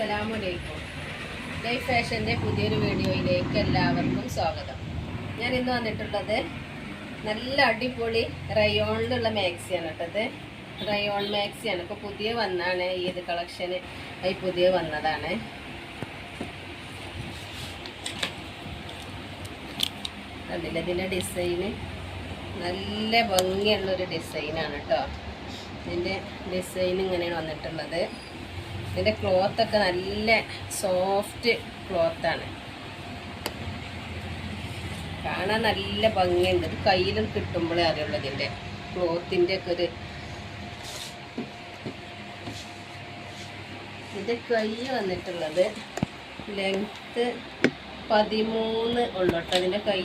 അസ്സലാമലൈക്കും ലൈഫ് ഫാഷന്റെ പുതിയൊരു വീഡിയോയിലേക്ക് എല്ലാവർക്കും സ്വാഗതം. ഞാൻ ഇന്ന് വന്നിട്ടുള്ളത് നല്ല അടിപൊളി റയോണിലുള്ള മാക്സിയാണ് കേട്ടത് റയോൺ മാക്സിയാണ്. ഇപ്പോൾ പുതിയ വന്നാണ്. ഈ ഇത് കളക്ഷന് ഈ പുതിയ വന്നതാണ്. അതിലതിന്റെ ഡിസൈന് നല്ല ഭംഗിയുള്ളൊരു ഡിസൈനാണ് കേട്ടോ. ഇതിന്റെ ഡിസൈൻ ഇങ്ങനെയാണ് വന്നിട്ടുള്ളത്. ഇതിന്റെ ക്ലോത്തൊക്കെ നല്ല സോഫ്റ്റ് ക്ലോത്താണ്. കാണാൻ നല്ല ഭംഗിയുണ്ട്. ഇത് കയ്യിലും കിട്ടുമ്പോഴേ അറിയുള്ളൂ ഇതിന്റെ ക്ലോത്തിന്റെ ഒക്കെ ഒരു ഇതിന്റെ കൈ വന്നിട്ടുള്ളത് ലെങ്ത്ത് പതിമൂന്ന് ഉള്ളു കേട്ടോ. അതിന്റെ കൈ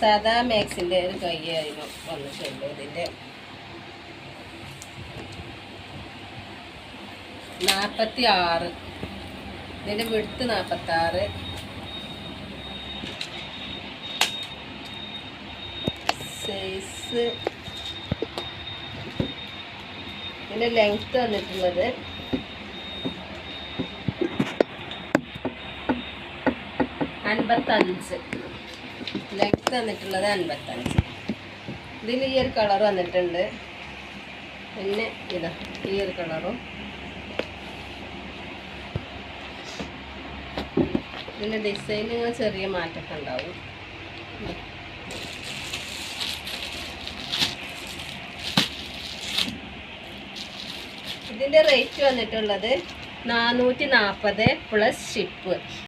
സദാ മാക്സിന്റെ ഒരു കൈ ആയിരുന്നു വന്നിട്ടുള്ളൂ ഇതിന്റെ നാൽപ്പത്തി ആറ് ഇതിന്റെ വിടുത്ത് നാൽപ്പത്തി ആറ് സൈസ് ഇതിന്റെ ലെങ്ത്ത് വന്നിട്ടുള്ളത്. അൻപത്തഞ്ച്. ലെങ്ത്ത് വന്നിട്ടുള്ളത് അൻപത്തഞ്ച്. ഇതിൽ ഈ ഒരു കളർ വന്നിട്ടുണ്ട്. പിന്നെ ഇതാ ഈ ഒരു കളറും ഇതിന്റെ ഡിസൈനിങ് ചെറിയ മാറ്റമൊക്കെ ഉണ്ടാവും. ഇതിന്റെ റേറ്റ് വന്നിട്ടുള്ളത് നാനൂറ്റി നാൽപ്പത് പ്ലസ് ഷിപ്പ്